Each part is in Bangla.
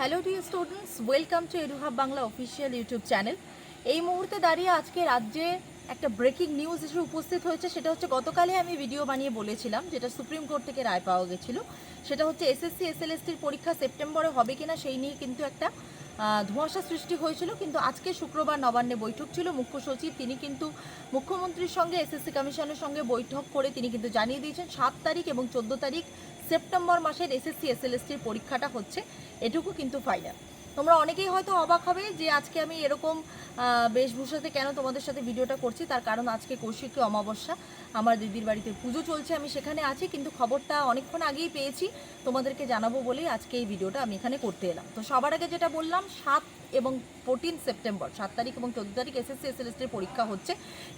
Hello dear students welcome to Eduhub Bangla official YouTube channel এই মুহূর্তে দাঁড়িয়ে আজকে রাজ্যে একটা ব্রেকিং নিউজ এসে উপস্থিত হয়েছে। সেটা হচ্ছে, গতকালই আমি ভিডিও বানিয়ে বলেছিলাম যেটা সুপ্রিম কোর্ট থেকে রায় পাওয়া গেছিল। সেটা হচ্ছে এসএসসি এসএলএসটির পরীক্ষা সেপ্টেম্বরে হবে কিনা, সেই নিয়ে কিন্তু একটা ধোঁয়াশা সৃষ্টি হয়েছিল, কিন্তু আজকে শুক্রবার নবান্নে বৈঠক ছিল। মুখ্য সচিব তিনি কিন্তু মুখ্যমন্ত্রীর সঙ্গে এসএসসি কমিশনের সঙ্গে বৈঠক করে তিনি কিন্তু জানিয়ে দিয়েছেন, সাত তারিখ এবং চোদ্দ তারিখ সেপ্টেম্বর মাসের এসএসসি এসএলএসটির পরীক্ষাটা হচ্ছে। এটুকু কিন্তু ফাইনাল তোমরা অনেকেই হয়তো অবাক হবে যে আজকে আমি এরকম বেশভূষাতে কেন তোমাদের সাথে ভিডিওটা করছি, তার কারণ আজকে কৌশিকী অমাবস্যা। আমার দিদির বাড়িতে পুজো চলছে, আমি সেখানে আছি, কিন্তু খবরটা অনেকক্ষণ আগেই পেয়েছি। তোমাদেরকে জানাব বলেই আজকে এই ভিডিওটা আমি এখানে করতে এলাম। তো সবার আগে যেটা বললাম, সাত এবং ফোরটিন সেপ্টেম্বর সাত তারিখ এবং চোদ্দ তারিখ এসএসসি এসএলএসটির পরীক্ষা হচ্ছে।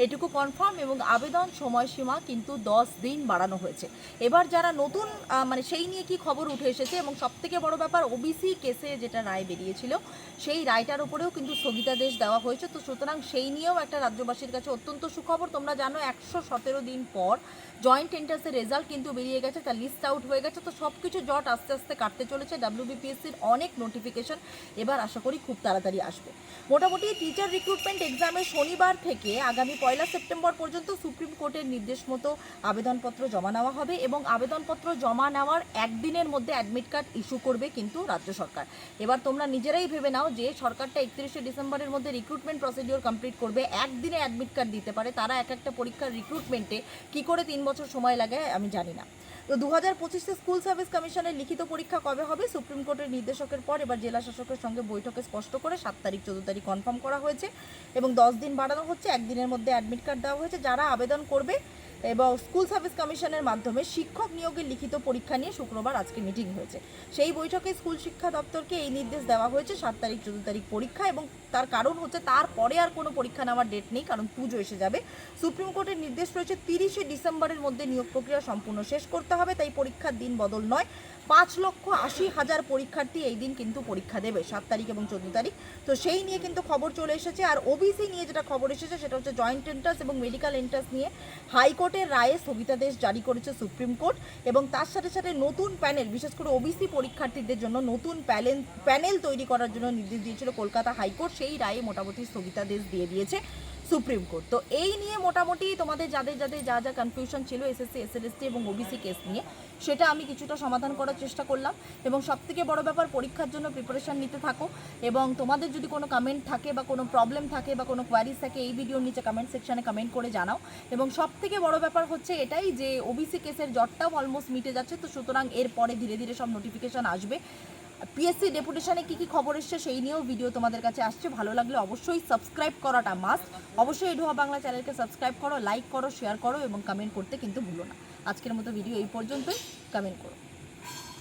এটুকু কনফার্ম এবং আবেদন সময়সীমা কিন্তু দশ দিন বাড়ানো হয়েছে। এবার যারা নতুন মানে সেই নিয়ে কি খবর উঠে এসেছে এবং সবথেকে বড় ব্যাপার ওবিসি কেসে যেটা রায় বেরিয়েছিল, সেই রায়টার উপরেও কিন্তু স্থগিতাদেশ দেওয়া হয়েছে। তো সুতরাং সেই নিয়েও একটা রাজ্যবাসীর কাছে অত্যন্ত সুখবর। তোমরা জানো একশো সতেরো দিন পর জয়েন্ট এন্ট্রান্সের রেজাল্ট কিন্তু বেরিয়ে গেছে, তার লিস্ট আউট হয়ে গেছে। তো সব কিছু জট আস্তে আস্তে কাটতে চলেছে। ডাব্লিউবিপিএসসির অনেক নোটিফিকেশন এবার আশা করি খুব তাড়াতাড়ি আসবে। মোটামুটি টিচার রিক্রুটমেন্ট এক্সামে শনিবার থেকে আগামী পয়লা সেপ্টেম্বর পর্যন্ত সুপ্রিম কোর্টের নির্দেশ মতো আবেদনপত্র জমা নেওয়া হবে এবং আবেদনপত্র জমা নেওয়ার একদিনের মধ্যে অ্যাডমিট কার্ড ইস্যু করবে কিন্তু রাজ্য সরকার। এবার তোমরা নিজেরাই ভেবে নাও যে সরকারটা একত্রিশে ডিসেম্বরের মধ্যে রিক্রুটমেন্ট প্রসিডিওর কমপ্লিট করবে, একদিনে অ্যাডমিট কার্ড দিতে পারে, তারা এক একটা পরীক্ষার রিক্রুটমেন্টে কি করে তিন বছর সময় লাগে আমি জানি না। তো দু হাজার পঁচিশে স্কুল সার্ভিস কমিশনের লিখিত পরীক্ষা কবে হবে? সুপ্রিম কোর্টের নির্দেশকের পর এবার জেলা শাসকের সঙ্গে বৈঠকে স্পষ্ট করে সাত তারিখ চোদ্দ তারিখ কনফার্ম করা হয়েছে এবং দশ দিন বাড়ানো হচ্ছে। একদিনের মধ্যে অ্যাডমিট কার্ড দেওয়া হয়েছে। যারা আবেদন করবে এবং স্কুল সার্ভিস কমিশনের মাধ্যমে শিক্ষক নিয়োগের লিখিত পরীক্ষা নিয়ে শুক্রবার আজকে মিটিং হয়েছে। সেই বৈঠকে স্কুল শিক্ষা দপ্তরকে এই নির্দেশ দেওয়া হয়েছে, সাত তারিখ, চোদ্দ তারিখ পরীক্ষা এবং তার কারণ হচ্ছে তারপরে আর কোনো পরীক্ষা নেওয়ার ডেট নেই, কারণ পুজো এসে যাবে। সুপ্রিম কোর্টের নির্দেশ রয়েছে তিরিশে ডিসেম্বরের মধ্যে নিয়োগ প্রক্রিয়া সম্পূর্ণ শেষ করতে হবে, তাই পরীক্ষার দিন বদল নয়। পাঁচ লক্ষ আশি হাজার পরীক্ষার্থী এই দিন কিন্তু পরীক্ষা দেবে, সাত তারিখ এবং চোদ্দ তারিখ। তো সেই নিয়ে কিন্তু খবর চলে এসেছে, আর ওবিসি নিয়ে যেটা খবর এসেছে সেটা হচ্ছে জয়েন্ট এন্ট্রান্স এবং মেডিকেল এন্ট্রান্স নিয়ে হাইকোর্টের রায়ে স্থগিতাদেশ জারি করেছে সুপ্রিম কোর্ট এবং তার সাথে সাথে নতুন প্যানেল, বিশেষ করে ওবিসি পরীক্ষার্থীদের জন্য নতুন প্যানেল প্যানেল তৈরি করার জন্য নির্দেশ দিয়েছিল কলকাতা হাইকোর্ট। সেই রায়ে মোটামুটি স্থগিতাদেশ দিয়ে দিয়েছে। Supreme court. তো এই নিয়ে মোটামুটি তোমাদের যাদের যাদের যা যা কনফিউশন ছিল এসএসসি এসএলএসটি এবং ওবিসি কেস নিয়ে, সেটা আমি কিছুটা সমাধান করার চেষ্টা করলাম। এবং সবথেকে বড় ব্যাপার, পরীক্ষার জন্য প্রিপারেশন নিতে থাকো। এবং তোমাদের যদি কোনো কমেন্ট থাকে বা কোনো প্রবলেম থাকে বা কোনো কোয়ারিজ থাকে, এই ভিডিওর নিচে কমেন্ট সেকশানে কমেন্ট করে জানাও। এবং সবথেকে বড় ব্যাপার হচ্ছে এটাই যে ওবিসি কেসের জটটাও অলমোস্ট মিটে যাচ্ছে। তো সুতরাং এরপরে ধীরে ধীরে সব নোটিফিকেশন আসবে। পিএসসি ডেপুটেশনে কী কী খবর এসছে সেই নিয়েও ভিডিও তোমাদের কাছে আসছে। ভালো লাগলে অবশ্যই সাবস্ক্রাইব করাটা মাস্ট অবশ্যই এডুয়া বাংলা চ্যানেলকে সাবস্ক্রাইব করো লাইক করো শেয়ার করো এবং কমেন্ট করতে কিন্তু ভুলো না। আজকের মতো ভিডিও এই পর্যন্তই। কমেন্ট করো।